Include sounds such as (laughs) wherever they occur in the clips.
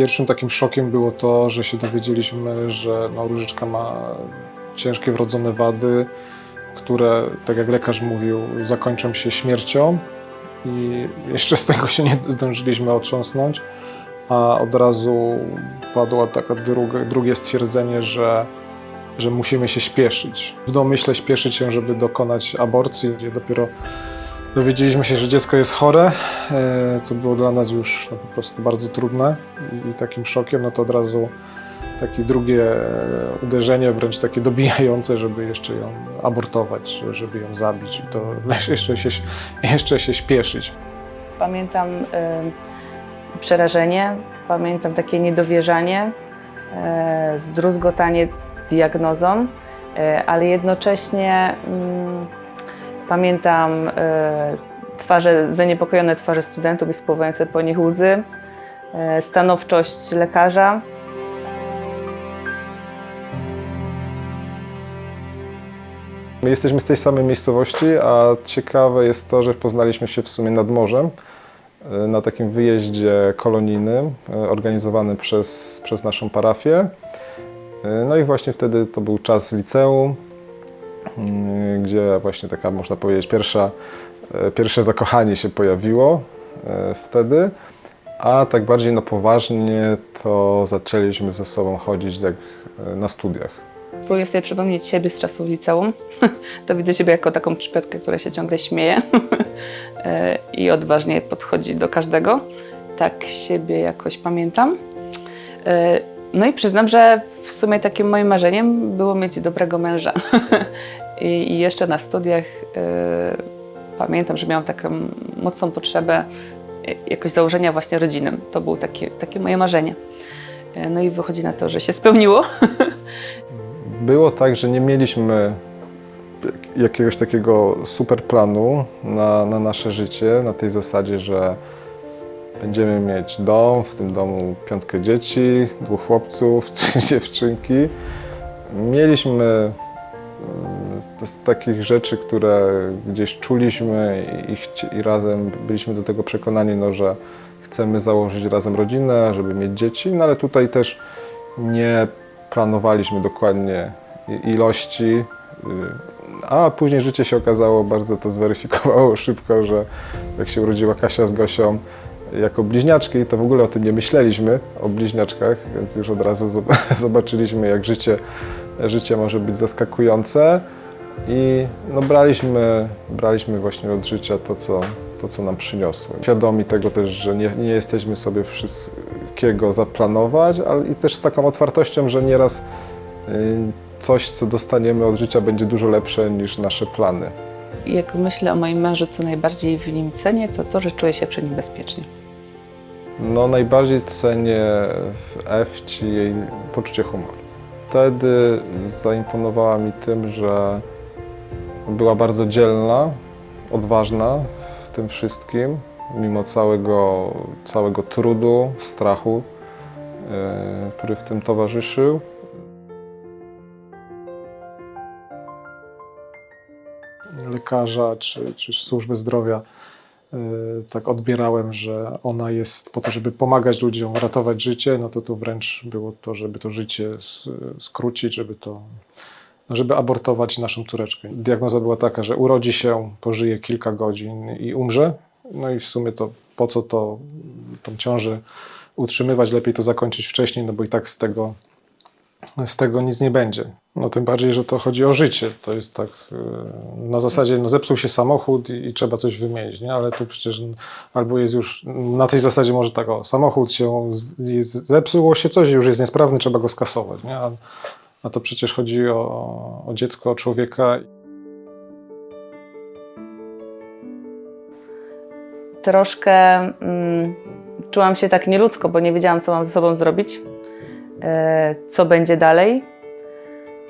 Pierwszym takim szokiem było to, że się dowiedzieliśmy, że no, Różyczka ma ciężkie wrodzone wady, które, tak jak lekarz mówił, zakończą się śmiercią i jeszcze z tego się nie zdążyliśmy otrząsnąć, a od razu padło takie drugie, drugie stwierdzenie, że, że musimy się śpieszyć. W domyśle śpieszyć się, żeby dokonać aborcji, gdzie dopiero dowiedzieliśmy się, że dziecko jest chore, e, co było dla nas już no, po prostu bardzo trudne i, takim szokiem, no to od razu takie drugie e, uderzenie, wręcz takie (laughs) dobijające, żeby jeszcze ją abortować, że- żeby ją zabić i to (laughs) jeszcze się, jeszcze się śpieszyć. Pamiętam y, przerażenie, pamiętam takie niedowierzanie, y, zdruzgotanie diagnozą, y, ale jednocześnie mm, pamiętam y, twarze, zaniepokojone twarze studentów i spływające po nich łzy, y, stanowczość lekarza. My jesteśmy z tej samej miejscowości, a ciekawe jest to, że poznaliśmy się w sumie nad morzem e, na takim wyjeździe kolonijnym e, organizowanym przez, przez naszą parafię. E, No i właśnie wtedy to był czas liceum, gdzie właśnie taka można powiedzieć pierwsza, e, pierwsze zakochanie się pojawiło e, wtedy, a tak bardziej no poważnie to zaczęliśmy ze sobą chodzić jak e, na studiach. Próbuję sobie przypomnieć siebie z czasów liceum. (laughs) To widzę siebie jako taką trzpiotkę, która się ciągle śmieje (laughs) i odważnie podchodzi do każdego. Tak siebie jakoś pamiętam. No i przyznam, że w sumie takim moim marzeniem było mieć dobrego męża. (laughs) I jeszcze na studiach e, pamiętam, że miałam taką mocną potrzebę e, jakoś założenia właśnie rodziny. To było takie, takie moje marzenie. E, No i wychodzi na to, że się spełniło. (laughs) Było tak, że nie mieliśmy jakiegoś takiego super planu na, na nasze życie, na tej zasadzie, że będziemy mieć dom, w tym domu piątkę dzieci, dwóch chłopców, (laughs) trzy dziewczynki. Mieliśmy z takich rzeczy, które gdzieś czuliśmy i, i, razem byliśmy do tego przekonani, no, że chcemy założyć razem rodzinę, żeby mieć dzieci, no ale tutaj też nie planowaliśmy dokładnie ilości, y, a później życie się okazało, bardzo to zweryfikowało (laughs) szybko, że jak się urodziła Kasia z Gosią jako bliźniaczki, to w ogóle o tym nie myśleliśmy, o bliźniaczkach, więc już od razu zob- (laughs) zobaczyliśmy, jak życie, życie może być zaskakujące i no braliśmy, braliśmy właśnie od życia to, co, to, co nam przyniosło. Świadomi tego też, że nie, nie jesteśmy sobie wszystkiego zaplanować, ale i też z taką otwartością, że nieraz y, coś, co dostaniemy od życia, będzie dużo lepsze niż nasze plany. Jak myślę o moim mężu, co najbardziej w nim cenię, to to, że czuję się przy nim bezpiecznie. No najbardziej cenię w Ewci jej poczucie humoru. Wtedy zaimponowała mi tym, że była bardzo dzielna, odważna w tym wszystkim, mimo całego, całego trudu, strachu, e, który w tym towarzyszył. lekarza czy, czy służby zdrowia y, tak odbierałem, że ona jest po to, żeby pomagać ludziom, ratować życie, no to tu wręcz było to, żeby to życie skrócić, żeby to, żeby abortować naszą córeczkę. Diagnoza była taka, że urodzi się, pożyje kilka godzin i umrze. No i w sumie to po co to tą ciążę utrzymywać, lepiej to zakończyć wcześniej, no bo i tak z tego z tego nic nie będzie. No tym bardziej, że to chodzi o życie. To jest tak e, na zasadzie, no zepsuł się samochód i, i trzeba coś wymienić, nie? Ale tu przecież albo jest już na tej zasadzie może tak, o, samochód się zepsuło się coś, już jest niesprawny, trzeba go skasować, nie? A, a to przecież chodzi o, o dziecko, o człowieka. Troszkę mm, czułam się tak nieludzko, bo nie wiedziałam, co mam ze sobą zrobić, e, co będzie dalej,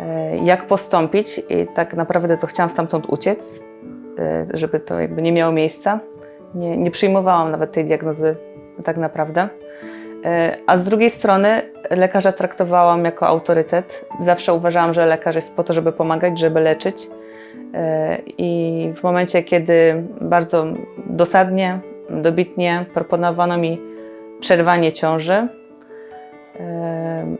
e, jak postąpić i tak naprawdę to chciałam stamtąd uciec, e, żeby to jakby nie miało miejsca. Nie, nie przyjmowałam nawet tej diagnozy tak naprawdę. E, A z drugiej strony lekarza traktowałam jako autorytet. Zawsze uważałam, że lekarz jest po to, żeby pomagać, żeby leczyć. E, I w momencie, kiedy bardzo dosadnie, dobitnie proponowano mi przerwanie ciąży, em,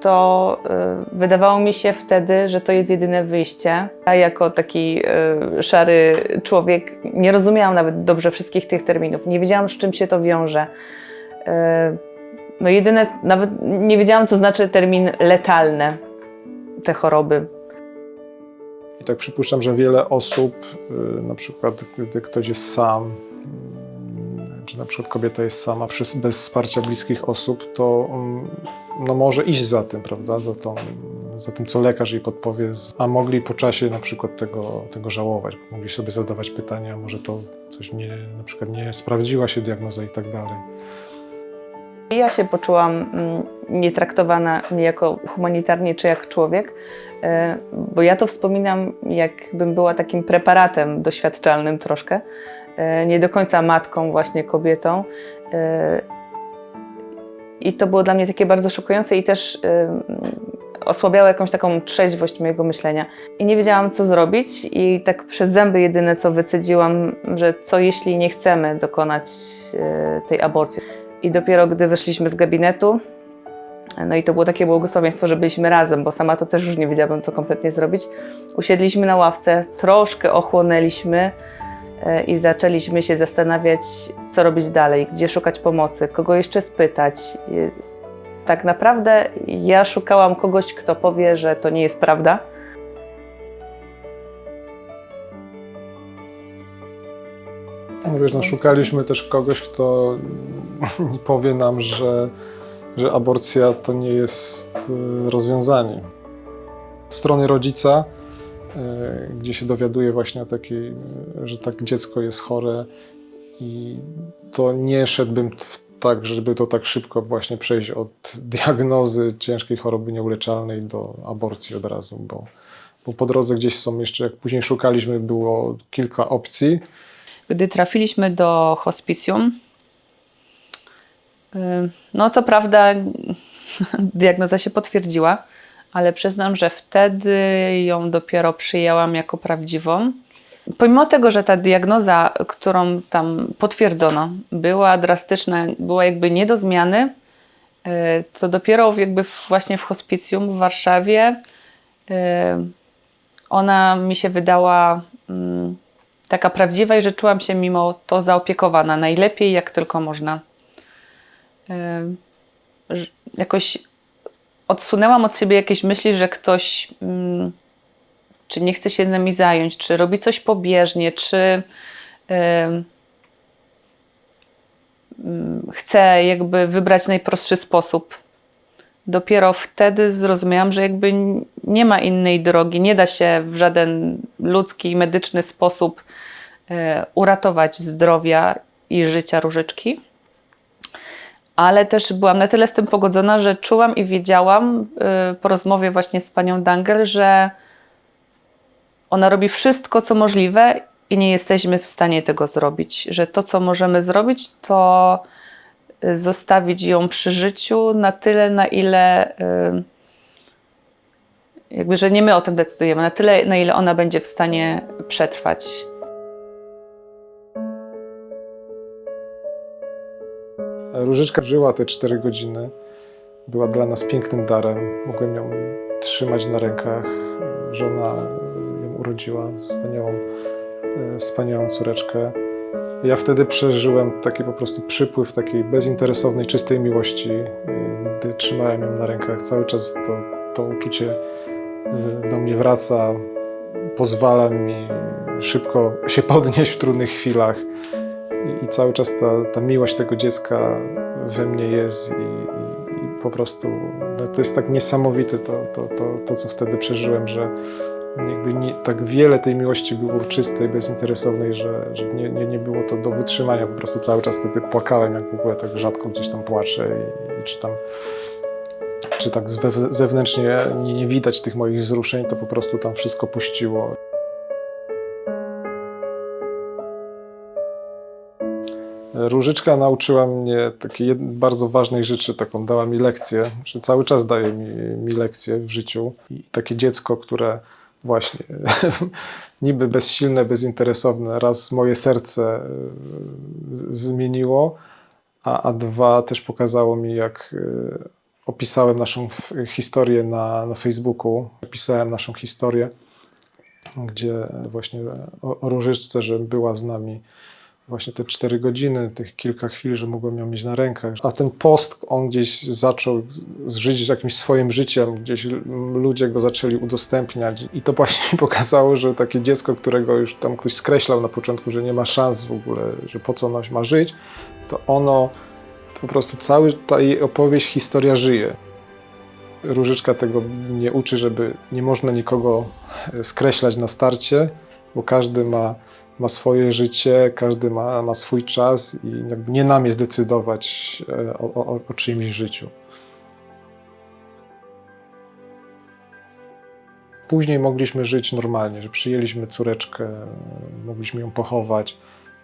to e, wydawało mi się wtedy, że to jest jedyne wyjście. A jako taki e, szary człowiek nie rozumiałam nawet dobrze wszystkich tych terminów. Nie wiedziałam, z czym się to wiąże. E, No jedyne, nawet nie wiedziałam, co znaczy termin letalne, te choroby. I tak przypuszczam, że wiele osób, y, na przykład gdy ktoś jest sam, mm, czy na przykład kobieta jest sama bez wsparcia bliskich osób, to mm, no może iść za tym, prawda, za, tą, za tym, co lekarz jej podpowie, a mogli po czasie na przykład tego, tego żałować, mogli sobie zadawać pytania, może to coś nie, na przykład nie sprawdziła się diagnoza i tak dalej. Ja się poczułam mm, nietraktowana niejako humanitarnie czy jak człowiek, e, bo ja to wspominam, jakbym była takim preparatem doświadczalnym troszkę, e, nie do końca matką, właśnie kobietą. e, I to było dla mnie takie bardzo szokujące i też osłabiało jakąś taką trzeźwość mojego myślenia. I nie wiedziałam, co zrobić, i tak przez zęby jedyne co wycedziłam, że co jeśli nie chcemy dokonać tej aborcji. I dopiero gdy wyszliśmy z gabinetu, no i to było takie błogosławieństwo, że byliśmy razem, bo sama to też już nie wiedziałabym, co kompletnie zrobić. Usiedliśmy na ławce, troszkę ochłonęliśmy e, i zaczęliśmy się zastanawiać, co robić dalej, gdzie szukać pomocy, kogo jeszcze spytać. I Tak naprawdę ja szukałam kogoś, kto powie, że to nie jest prawda. No wiesz, no, szukaliśmy też kogoś, kto (laughs) powie nam, że, że aborcja to nie jest e, rozwiązanie. Strony rodzica, e, gdzie się dowiaduje właśnie o takiej, e, że tak dziecko jest chore i to nie szedłbym w tak, żeby to tak szybko właśnie przejść od (laughs) diagnozy ciężkiej choroby nieuleczalnej do aborcji od razu, bo, bo po drodze gdzieś są jeszcze, jak później szukaliśmy, było kilka opcji. Gdy trafiliśmy do hospicjum, y, no co prawda (laughs) diagnoza się potwierdziła, ale przyznam, że wtedy ją dopiero przyjęłam jako prawdziwą. Pomimo tego, że ta diagnoza, którą tam potwierdzono, była drastyczna, była jakby nie do zmiany, y, to dopiero jakby właśnie w hospicjum w Warszawie y, ona mi się wydała mm, taka prawdziwa i że czułam się mimo to zaopiekowana najlepiej jak tylko można. Jakoś odsunęłam od siebie jakieś myśli, że ktoś mm, czy nie chce się nami zająć, czy robi coś pobieżnie, czy ym, chce jakby wybrać najprostszy sposób. Dopiero wtedy zrozumiałam, że jakby nie ma innej drogi, nie da się w żaden ludzki, medyczny sposób e, uratować zdrowia i życia różyczki. Ale też byłam na tyle z tym pogodzona, że czułam i wiedziałam e, po rozmowie właśnie z panią Dangel, że ona robi wszystko, co możliwe i nie jesteśmy w stanie tego zrobić. Że to, co możemy zrobić, to zostawić ją przy życiu na tyle, na ile y, jakby, że nie my o tym decydujemy, na tyle, na ile ona będzie w stanie przetrwać. Różyczka żyła te 4 godziny. Była dla nas pięknym darem. Mogłem ją trzymać na rękach. Żona ją urodziła, wspaniałą, e, wspaniałą córeczkę. Ja wtedy przeżyłem taki po prostu przypływ takiej bezinteresownej, czystej miłości, e, gdy trzymałem ją na rękach. Cały czas to, to uczucie e, do mnie wraca, pozwala mi szybko się (laughs) podnieść w trudnych chwilach. I, i cały czas ta, ta miłość tego dziecka we mnie jest i, i, i po prostu no, to jest tak niesamowite to, to, to, to, co wtedy przeżyłem, że jakby nie, tak wiele tej miłości było czystej, bezinteresownej, że, że nie, nie, nie było to do wytrzymania. Po prostu cały czas wtedy płakałem, jak w ogóle tak rzadko gdzieś tam płaczę i, i czy tam czy tak zew- zewnętrznie nie, nie widać tych moich wzruszeń, to po prostu tam wszystko puściło. Różyczka nauczyła mnie takiej bardzo ważnej rzeczy, taką dała mi lekcję, że cały czas daje mi, mi lekcje w życiu. I takie dziecko, które właśnie (laughs) niby bezsilne, bezinteresowne, raz moje serce e, zmieniło, a, a dwa też pokazało mi, jak y, opisałem naszą historię na, na Facebooku. Opisałem naszą historię, gdzie właśnie o, o Różyczce, że była z nami właśnie te cztery godziny, tych kilka chwil, że mogłem ją mieć na rękach. A ten post, on gdzieś zaczął żyć jakimś swoim życiem, gdzieś ludzie go zaczęli udostępniać i to właśnie (laughs) pokazało, że takie dziecko, którego już tam ktoś skreślał na początku, że nie ma szans w ogóle, że po co ono ma żyć, to ono po prostu cały ta jej opowieść, historia żyje. Różyczka tego nie uczy, żeby nie można nikogo e, skreślać na starcie, bo każdy ma, ma swoje życie, każdy ma, ma swój czas i nie nam jest decydować e, o, o, o czyimś życiu. Później mogliśmy żyć normalnie, że przyjęliśmy córeczkę, mogliśmy ją pochować,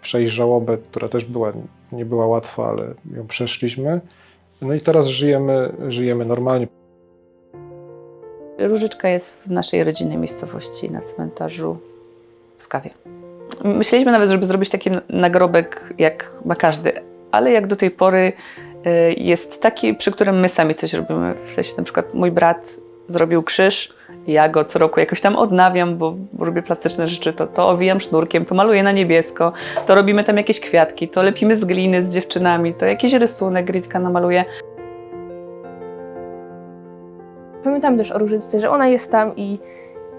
przejść żałobę, która też była, nie była łatwa, ale ją przeszliśmy. No i teraz żyjemy, żyjemy normalnie. Różyczka jest w naszej rodzinnej miejscowości na cmentarzu w Skawie. Myśleliśmy nawet, żeby zrobić taki nagrobek, jak ma każdy, ale jak do tej pory y, jest taki, przy którym my sami coś robimy. W sensie na przykład mój brat zrobił krzyż, ja go co roku jakoś tam odnawiam, bo robię plastyczne rzeczy, to, to owijam sznurkiem, to maluję na niebiesko, to robimy tam jakieś kwiatki, to lepimy z gliny z dziewczynami, to jakiś rysunek Gritka namaluje. Pamiętam też o Różycce, że ona jest tam i,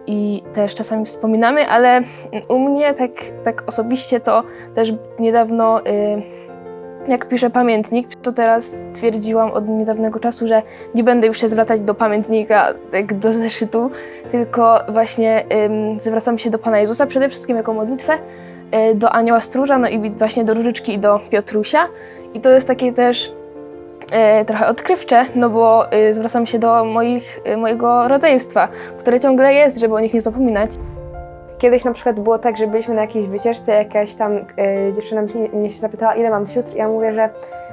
i też czasami wspominamy, ale u mnie tak, tak osobiście to też niedawno, y, jak piszę pamiętnik, to teraz stwierdziłam od niedawnego czasu, że nie będę już się zwracać do pamiętnika, jak do zeszytu, tylko właśnie zwracam się do Pana Jezusa przede wszystkim jako modlitwę, y, do Anioła Stróża, no i właśnie do Różyczki i do Piotrusia. I to jest takie też trochę odkrywcze, no bo e, zwracam się do moich, e, mojego rodzeństwa, które ciągle jest, żeby o nich nie zapominać. Kiedyś na przykład było tak, że byliśmy na jakiejś wycieczce, jakaś tam e, dziewczyna mnie, mnie się zapytała, ile mam sióstr. Ja mówię, że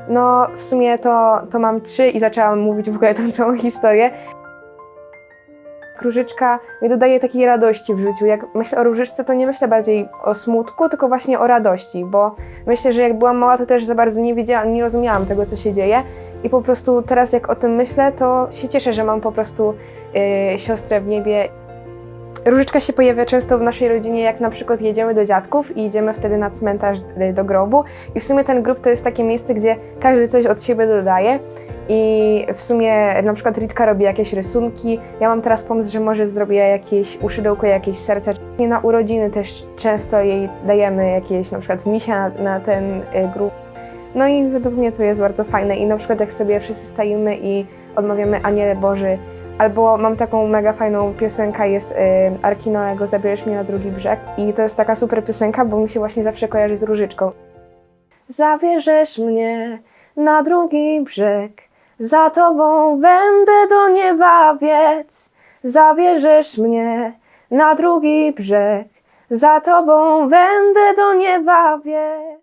no w sumie to, to mam trzy i zaczęłam mówić w ogóle tą całą historię. Różyczka mi dodaje takiej radości w życiu. Jak myślę o różyczce, to nie myślę bardziej o smutku, tylko właśnie o radości, bo myślę, że jak byłam mała, to też za bardzo nie wiedziałam, nie rozumiałam tego, co się dzieje. I po prostu teraz, jak o tym myślę, to się cieszę, że mam po prostu e, siostrę w niebie Różyczka się pojawia często w naszej rodzinie, jak na przykład jedziemy do dziadków i idziemy wtedy na cmentarz y, do grobu. I w sumie ten grób to jest takie miejsce, gdzie każdy coś od siebie dodaje. I w sumie na przykład Ritka robi jakieś rysunki. Ja mam teraz pomysł, że może zrobię jakieś uszydełko, jakieś serce. Na urodziny też często jej dajemy jakieś na przykład misia na, na ten y, grób. No i według mnie to jest bardzo fajne. I na przykład jak sobie wszyscy stajemy i odmawiamy Aniele Boży, Albo mam taką mega fajną piosenkę, jest y, Arki Noego, Zabierzesz mnie na drugi brzeg. I to jest taka super piosenka, bo mi się właśnie zawsze kojarzy z różyczką. Zabierzesz mnie na drugi brzeg, za tobą będę do nieba biec. Zabierzesz mnie na drugi brzeg, za tobą będę do nieba biec.